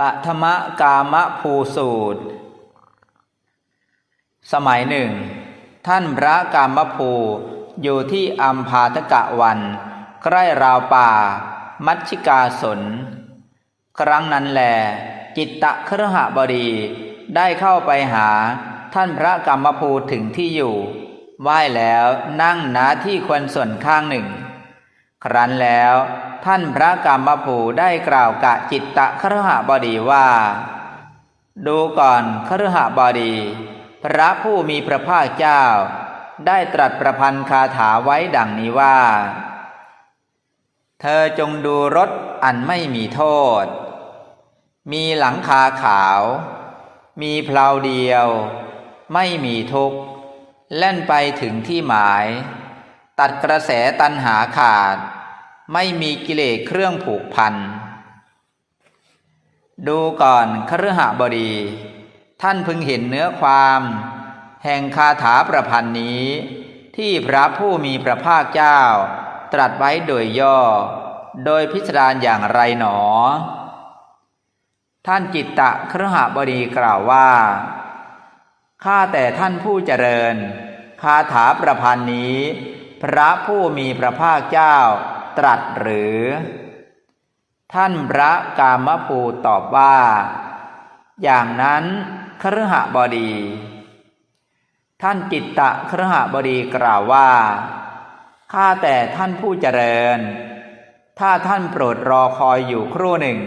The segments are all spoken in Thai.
ปฐมกามภูสูตร สมัยหนึ่ง ท่านพระกามภูอยู่ที่อัมพาทกะวัน ใกล้ราวป่า มัชชิกาสน ครั้งนั้นแล จิตตะครหบดีได้เข้าไปหาท่านพระกรรมภูถึงที่อยู่ ไหว้แล้วนั่งณที่ควรส่วนข้างหนึ่ง ครั้นแล้วท่านพระกรรมภูได้กล่าวกะจิตตะครหบดีว่า ดูก่อนครหบดี พระผู้มีพระภาคเจ้า ได้ตรัสประพันธ์คาถาไว้ดังนี้ว่า เธอจงดูรถอันไม่มีโทษ มีหลังคาขาว มีเพลาเดียว ไม่มีทุกข์เล่นไปถึงที่หมาย ตัดกระแสตันหาขาด ไม่มีกิเลสเครื่องผูกพัน ดูก่อนคฤหบดี ท่านพึงเห็นเนื้อความ แห่งคาถาประพันธ์นี้ ที่พระผู้มีพระภาคเจ้า ตรัสไว้โดยย่อ โดยพิสดารณาอย่างไรหนอ ท่านจิตตะครหบดีกล่าวว่า ข้าแต่ท่านผู้เจริญ คาถาประพันธ์นี้ พระผู้มีพระภาคเจ้าตรัสหรือ ท่านพระกามภูตอบว่า อย่างนั้นครหบดี ท่านจิตตะครหบดีกล่าวว่า ข้าแต่ท่านผู้เจริญ ถ้าท่านโปรดรอคอยอยู่ครู่หนึ่ง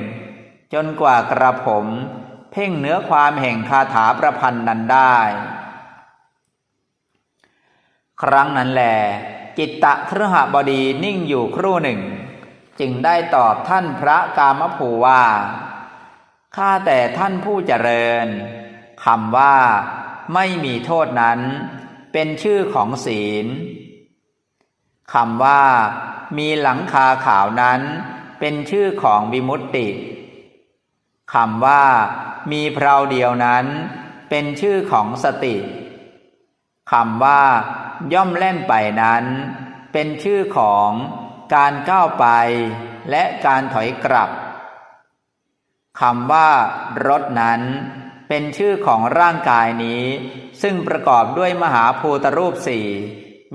จนกว่ากระผม เพ่งเนื้อความแห่งคาถาประพันธ์นั้นได้ ครั้งนั้นแหล จิตตะครหบดีนิ่งอยู่ครู่หนึ่ง จึงได้ตอบท่านพระกามภูว่า ข้าแต่ท่านผู้เจริญคำว่า ไม่มีโทษนั้น เป็นชื่อของศีลคำว่า มีหลังคาขาวนั้น เป็นชื่อของวิมุตติคำว่า มีเพราเดียวนั้น เป็นชื่อของสติ คำว่า ย่อมเล่นไปนั้น เป็นชื่อของการก้าวไปและการถอยกลับคำว่ารถนั้น เป็นชื่อของร่างกายนี้ ซึ่งประกอบด้วยมหาภูตรูปสี่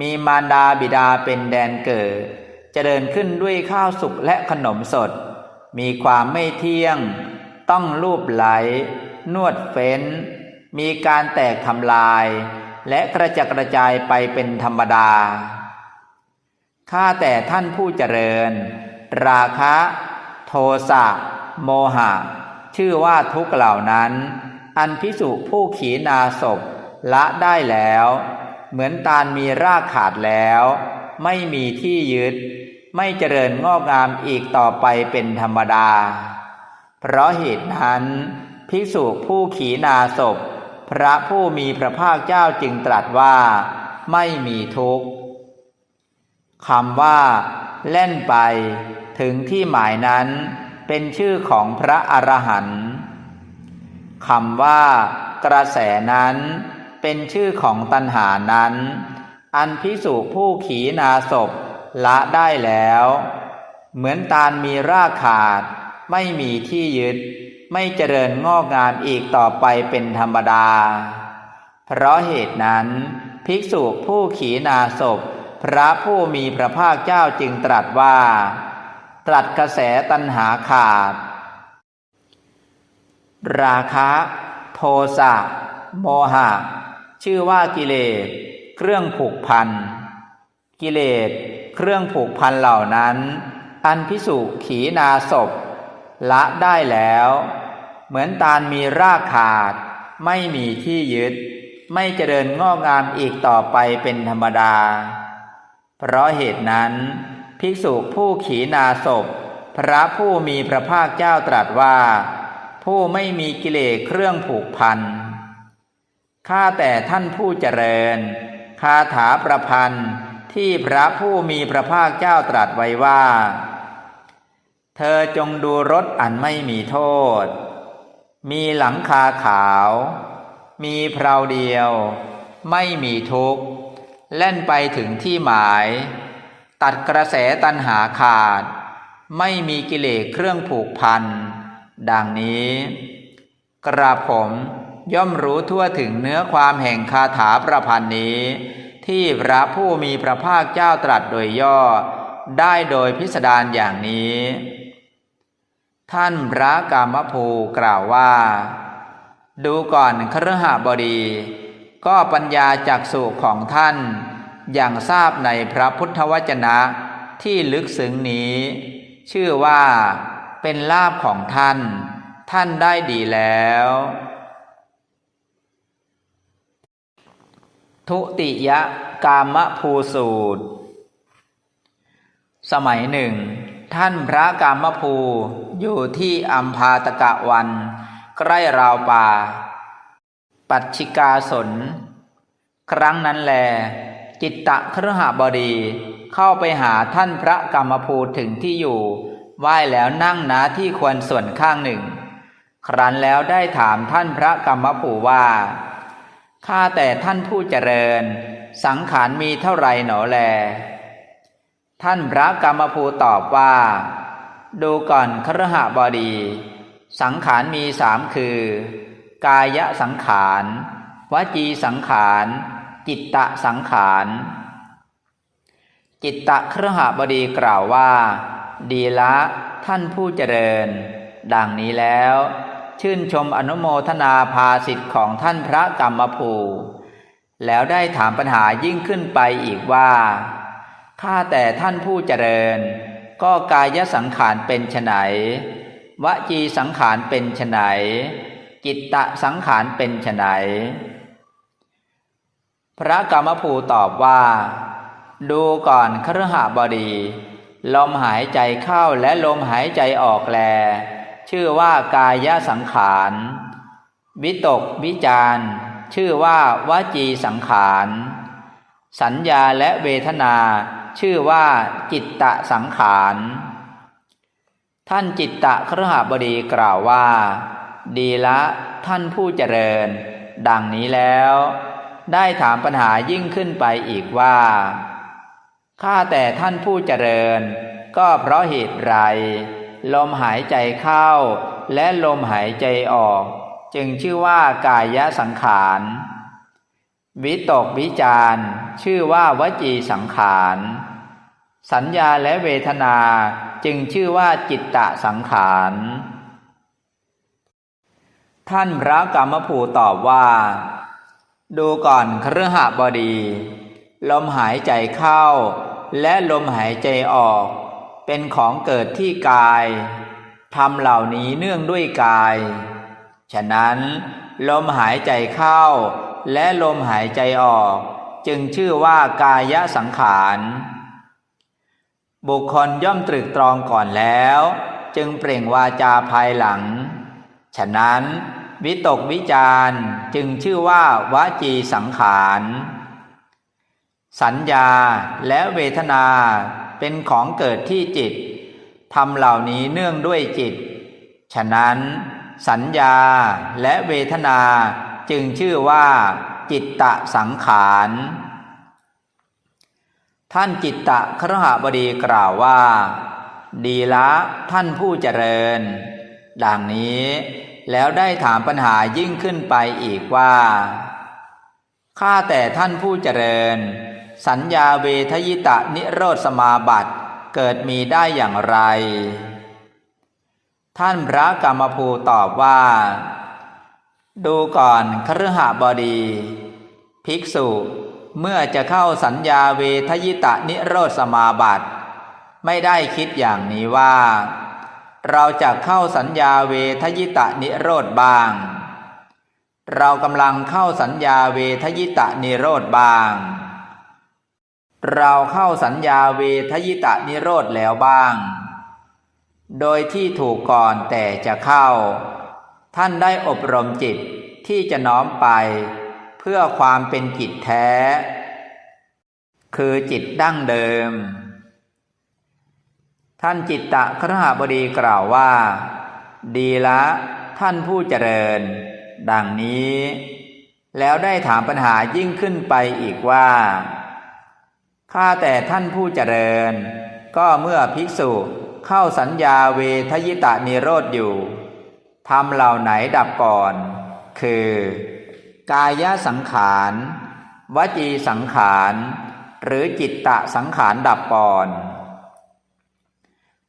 มีมารดาบิดาเป็นแดนเกิดจะเดินขึ้นด้วยข้าวสุกและขนมสด มีความไม่เที่ยง ต้องรูปไหล นวดเฟ้น มีการแตกทำลาย และกระจัดกระจายไปเป็นธรรมดา ข้าแต่ท่านผู้เจริญ ราคะ โทสะ โมหะ ชื่อว่าทุกเหล่านั้น อันพิสุผู้ขีนาศพละได้แล้ว เหมือนตาลมีรากขาดแล้ว ไม่มีที่ยึด ไม่เจริญงอกงามอีกต่อไปเป็นธรรมดา เพราะเหตุนั้น ภิกษุผู้ขีนาศพ พระผู้มีพระภาคเจ้าจึงตรัสว่า ไม่มีทุกข์คำว่า เล่นไป ถึงที่หมายนั้น เป็นชื่อของพระอรหันต์คำว่า กระแสนั้น เป็นชื่อของตัณหานั้น อันพิสุผู้ขีนาศพละได้แล้ว เหมือนตาลมีรากขาด ไม่มีที่ยึด ไม่เจริญงอกงามอีกต่อไปเป็นธรรมดา เพราะเหตุนั้น ภิกษุผู้ขีนาศพ พระผู้มีพระภาคเจ้าจึงตรัสว่า ตรัสกระแสตัณหาขาด ราคะ โทสะ โมหะ ชื่อว่ากิเลส เครื่องผูกพัน กิเลส เครื่องผูกพันเหล่านั้น อันพิสุขีนาศพละได้แล้ว เหมือนตาลมีรากขาด ไม่มีที่ยึด ไม่เจริญงอกงามอีกต่อไปเป็นธรรมดา เพราะเหตุนั้น ภิกษุผู้ขีนาศพ พระผู้มีพระภาคเจ้าตรัสว่า ผู้ไม่มีกิเลสเครื่องผูกพันข้าแต่ท่านผู้เจริญ คาถาประพันธ์ที่พระผู้มีพระภาคเจ้าตรัสไว้ว่า เธอจงดูรถอันไม่มีโทษ มีหลังคาขาว มีเพลาเดียว ไม่มีทุกข์เล่นไปถึงที่หมาย ตัดกระแสตันหาขาด ไม่มีกิเลสเครื่องผูกพัน ดังนี้ กระผมย่อมรู้ทั่วถึงเนื้อความแห่งคาถาประพันธ์นี้ ที่พระผู้มีพระภาคเจ้าตรัสโดยย่อ ได้โดยพิสดารอย่างนี้ ท่านพระกามภูกล่าวว่า ดูก่อนครหบดี ก็ปัญญาจากสุของท่าน อย่างทราบในพระพุทธวจนะที่ลึกซึ้งนี้ ชื่อว่าเป็นลาภของท่าน ท่านได้ดีแล้ว ทุติยกามภูสูตร สมัยหนึ่ง ท่านพระกามภูอยู่ที่อัมพาตกะวัน ใกล้ราวป่า ปัจฉิกาสน ครั้งนั้นแล จิตตะครหบดีเข้าไปหาท่านพระกรรมภูถึงที่อยู่ไหว้แล้วนั่งณที่ควรส่วนข้างหนึ่ง ครั้นแล้วได้ถามท่านพระกรรมภูว่า ข้าแต่ท่านผู้เจริญ สังขารมีเท่าไรหนอแล ท่านพระกรรมภูตอบว่า ดูก่อนครหบดี สังขารมีสามคือ กายสังขารวจีสังขารจิตตะสังขารจิตตะครหบดีกล่าวว่า ดีละท่านผู้เจริญ ดังนี้แล้ว ชื่นชมอนุโมทนาภาสิทธิ์ของท่านพระกรรมภูแล้วได้ถามปัญหายิ่งขึ้นไปอีกว่า ข้าแต่ท่านผู้เจริญ ก็กายสังขารเป็นไฉนวจีสังขารเป็นไฉนจิตตะสังขารเป็นไฉนพระกรรมภูตอบว่า ดูก่อนครหบดี ลมหายใจเข้าและลมหายใจออกแล ชื่อว่ากายสังขารวิตกวิจารชื่อว่าวจีสังขาร สัญญาและเวทนา ชื่อว่าจิตตะสังขารท่านจิตตะครหบดีกล่าวว่า ดีละท่านผู้เจริญ ดังนี้แล้ว ได้ถามปัญหายิ่งขึ้นไปอีกว่าข้าแต่ท่านผู้เจริญ ก็เพราะเหตุไร ลมหายใจเข้า และลมหายใจออก จึงชื่อว่ากายสังขารวิตกวิจารชื่อว่าวจีสังขาร สัญญาและเวทนาจึงชื่อว่าจิตตะสังขาร ท่านพระกรรมภูตอบว่า ดูก่อนครหบดี ลมหายใจเข้า และลมหายใจออก เป็นของเกิดที่กายทำเหล่านี้เนื่องด้วยกาย ฉะนั้น ลมหายใจเข้า และลมหายใจออก จึงชื่อว่ากายสังขาร บุคคลย่อมตรึกตรองก่อนแล้ว จึงเปล่งวาจาภายหลัง ฉะนั้น วิตกวิจารจึงชื่อว่าวาจีสังขาร สัญญาและเวทนาเป็นของเกิดที่จิตทำเหล่านี้เนื่องด้วยจิต ฉะนั้นสัญญาและเวทนาจึงชื่อว่าจิตตะสังขาร ท่านจิตตะครหบดีกล่าวว่า ดีละท่านผู้เจริญ ดังนี้แล้วได้ถามปัญหายิ่งขึ้นไปอีกว่า ข้าแต่ท่านผู้เจริญ สัญญาเวทยิตะนิโรธสมาบัติเกิดมีได้อย่างไร ท่านพระกรรมภูตอบว่า ดูก่อนครหบดี ภิกษุ เมื่อจะเข้าสัญญาเวทยิตะนิโรธสมาบัติ ไม่ได้คิดอย่างนี้ว่า เราจะเข้าสัญญาเวทยิตะนิโรธบ้าง เรากำลังเข้าสัญญาเวทยิตะนิโรธบ้าง เราเข้าสัญญาเวทยิตะนิโรธแล้วบ้าง โดยที่ถูกก่อนแต่จะเข้า ท่านได้อบรมจิตที่จะน้อมไป เพื่อความเป็นจิตแท้ คือจิตดั้งเดิม ท่านจิตตะครหบดีกล่าวว่า ดีละท่านผู้เจริญ ดังนี้ แล้วได้ถามปัญหายิ่งขึ้นไปอีกว่าข้าแต่ท่านผู้เจริญ ก็เมื่อภิกษุเข้าสัญญาเวทยิตะนิโรธอยู่ทำเหล่าไหนดับก่อน คือ กายสังขาร วจีสังขาร หรือจิตตะสังขารดับก่อน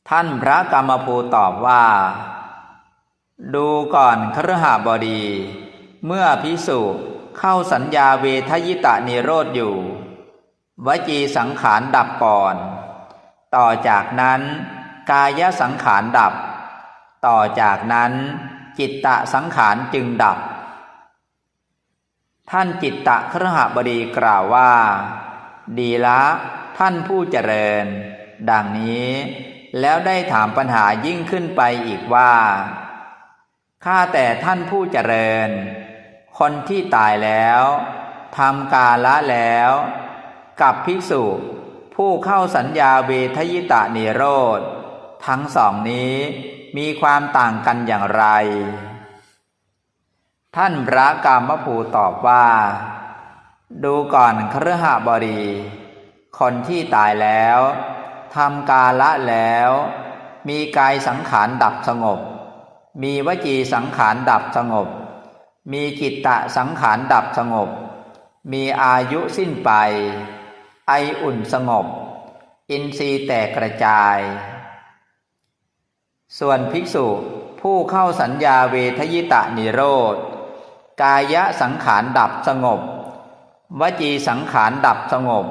ท่านพระกรรมภูตอบว่า ดูก่อนครหบดี เมื่อพิสุเข้าสัญญาเวทยิตะนิโรธอยู่ วจีสังขารดับก่อน ต่อจากนั้นกายสังขารดับ ต่อจากนั้นจิตตะสังขารจึงดับ ท่านจิตตะครหบดีกล่าวว่า ดีละท่านผู้เจริญ ดังนี้ แล้วได้ถามปัญหายิ่งขึ้นไปอีกว่าข้าแต่ท่านผู้เจริญ คนที่ตายแล้วทำกาละแล้ว กับภิกษุ ผู้เข้าสัญญาเวทยิตะนิโรธ ทั้งสองนี้มีความต่างกันอย่างไร ท่านพระกรรมภูตอบว่า ดูก่อนครหบดี คนที่ตายแล้วทำกาละแล้ว มีกายสังขารดับสงบ มีวจีสังขารดับสงบ มีจิตตะสังขารดับสงบ มีอายุสิ้นไป ไออุ่นสงบ อินทรีย์แตกกระจาย ส่วนภิกษุผู้เข้าสัญญาเวทยิตะนิโรธ กายสังขารดับสงบ วจีสังขารดับสงบ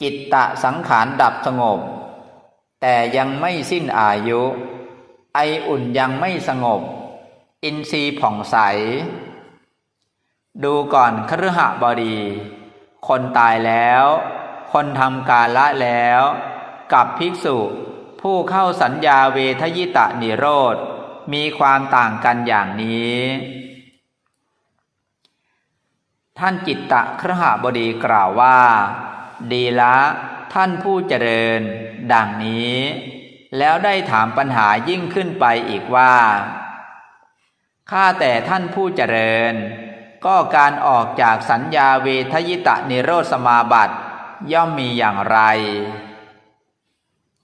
จิตตะสังขารดับสงบ แต่ยังไม่สิ้นอายุ ไออุ่นยังไม่สงบ อินทรีย์ผ่องใส ดูก่อนคฤหบดี คนตายแล้ว คนทำกาละแล้ว กับภิกษุ ผู้เข้าสัญญาเวทยิตะนิโรธ มีความต่างกันอย่างนี้ ท่านจิตตะครหบดีกล่าวว่า ดีละท่านผู้เจริญ ดังนี้ แล้วได้ถามปัญหายิ่งขึ้นไปอีกว่าข้าแต่ท่านผู้เจริญ ก็การออกจากสัญญาเวทยิตะนิโรธสมาบัติย่อมมีอย่างไร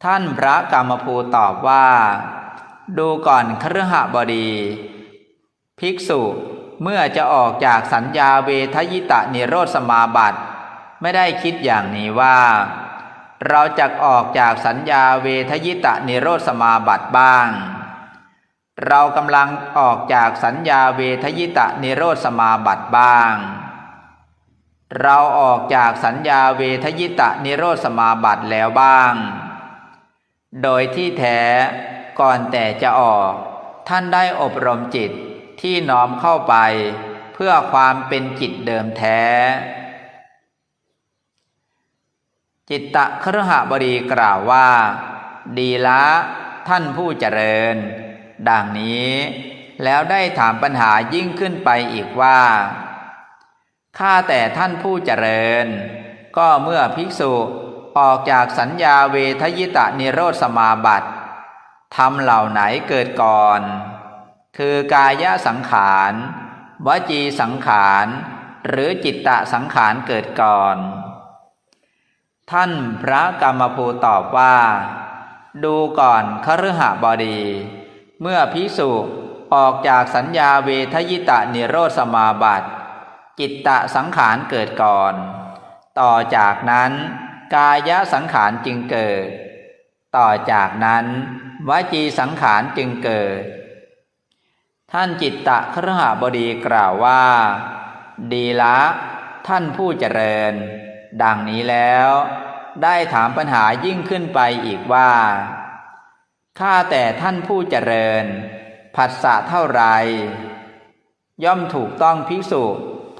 ท่านพระกรรมภูตอบว่า ดูก่อนครหบดี ภิกษุ เมื่อจะออกจากสัญญาเวทยิตะนิโรธสมาบัติ ไม่ได้คิดอย่างนี้ว่า เราจะออกจากสัญญาเวทยิตะนิโรธสมาบัติบ้าง เรากำลังออกจากสัญญาเวทยิตะนิโรธสมาบัติบ้าง เราออกจากสัญญาเวทยิตะนิโรธสมาบัติแล้วบ้าง โดยที่แท้ก่อนแต่จะออกท่านได้อบรมจิต ที่น้อมเข้าไป เพื่อความเป็นจิตเดิมแท้ จิตตะครหบดีกล่าวว่า ดีละท่านผู้เจริญ ดังนี้แล้วได้ถามปัญหายิ่งขึ้นไปอีกว่า ข้าแต่ท่านผู้เจริญ ก็เมื่อภิกษุออกจากสัญญาเวทยิตะนิโรธสมาบัติทำเหล่าไหนเกิดก่อน คือกายสังขารวจีสังขาร หรือจิตตะสังขารเกิดก่อน ท่านพระกรรมภูตอบว่า ดูก่อนคฤหบดี เมื่อพิสุออกจากสัญญาเวทยิตะนิโรธสมาบัติ จิตตะสังขารเกิดก่อน ต่อจากนั้น กายสังขารจึงเกิด ต่อจากนั้น วจีสังขารจึงเกิด ท่านจิตตะครหบดีกล่าวว่า ดีละ ท่านผู้เจริญ ดังนี้แล้ว ได้ถามปัญหายิ่งขึ้นไปอีกว่าข้าแต่ท่านผู้เจริญ ผัสสะเท่าไร ย่อมถูกต้องภิกษุ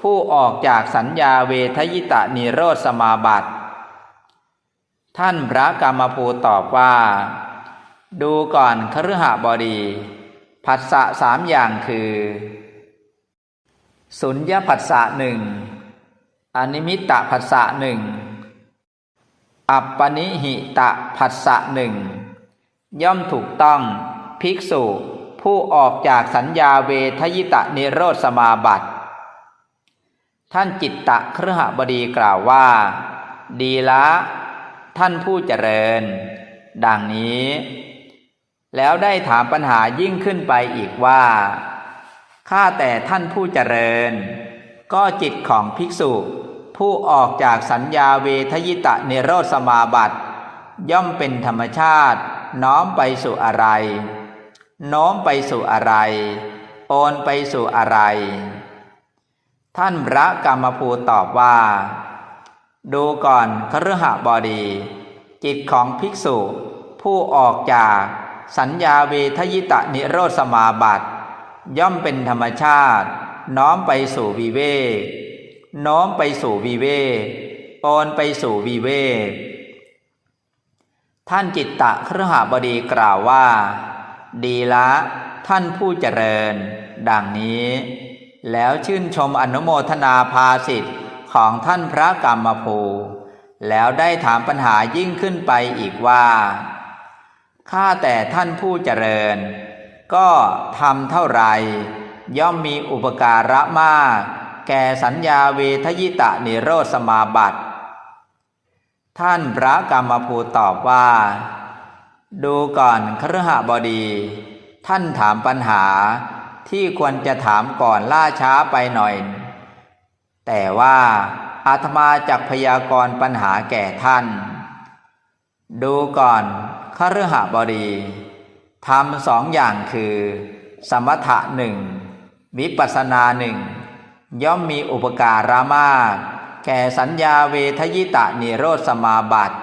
ผู้ออกจากสัญญาเวทยิตะนิโรธสมาบัติ ท่านพระกรรมภูตอบว่า ดูก่อนคฤหบดี ผัสสะสามอย่างคือสุญญผัสสะหนึ่งอนิมิตตผัสสะหนึ่งอัปปนิหิตะผัสสะหนึ่งย่อมถูกต้องภิกษุผู้ออกจากสัญญาเวทยิตะนิโรธสมาบัติ ท่านจิตตะเครหบดีกล่าวว่า ดีละ ท่านผู้เจริญ ดังนี้ แล้วได้ถามปัญหายิ่งขึ้นไปอีกว่า ข้าแต่ท่านผู้เจริญ ก็จิตของภิกษุ ผู้ออกจากสัญญาเวทยิตะเนโรสมาบัติย่อมเป็นธรรมชาติ น้อมไปสู่อะไร โน้มไปสู่อะไร โอนไปสู่อะไร ท่านพระกรรมภูตอบว่า ดูก่อนคฤหบดี จิตของภิกษุ ผู้ออกจาก สัญญาเวทยิตะนิโรธสมาบัติย่อมเป็นธรรมชาติ น้อมไปสู่วิเวกน้อมไปสู่วิเวกโอนไปสู่วิเวกท่านจิตตะเครหบดีกล่าวว่า ดีละท่านผู้เจริญ ดังนี้ แล้วชื่นชมอนุโมทนาภาสิทธิ์ของท่านพระกรรมภู แล้วได้ถามปัญหายิ่งขึ้นไปอีกว่า ข้าแต่ท่านผู้เจริญ ก็ทำเท่าไร ย่อมมีอุปการะมาก แก่สัญญาเวทยิตะนิโรธสมาบัติ ท่านพระกรรมภูตอบว่า ดูก่อนครหบดี ท่านถามปัญหาที่ควรจะถามก่อนล่าช้าไปหน่อย แต่ว่าอาตมาจักพยากรปัญหาแก่ท่าน ดูก่อนคฤหบดีทำสองอย่างคือ สมถะหนึ่งวิปัสสนาหนึ่งย่อมมีอุปการะมาก แก่สัญญาเวทยิตะนิโรธสมาบัติ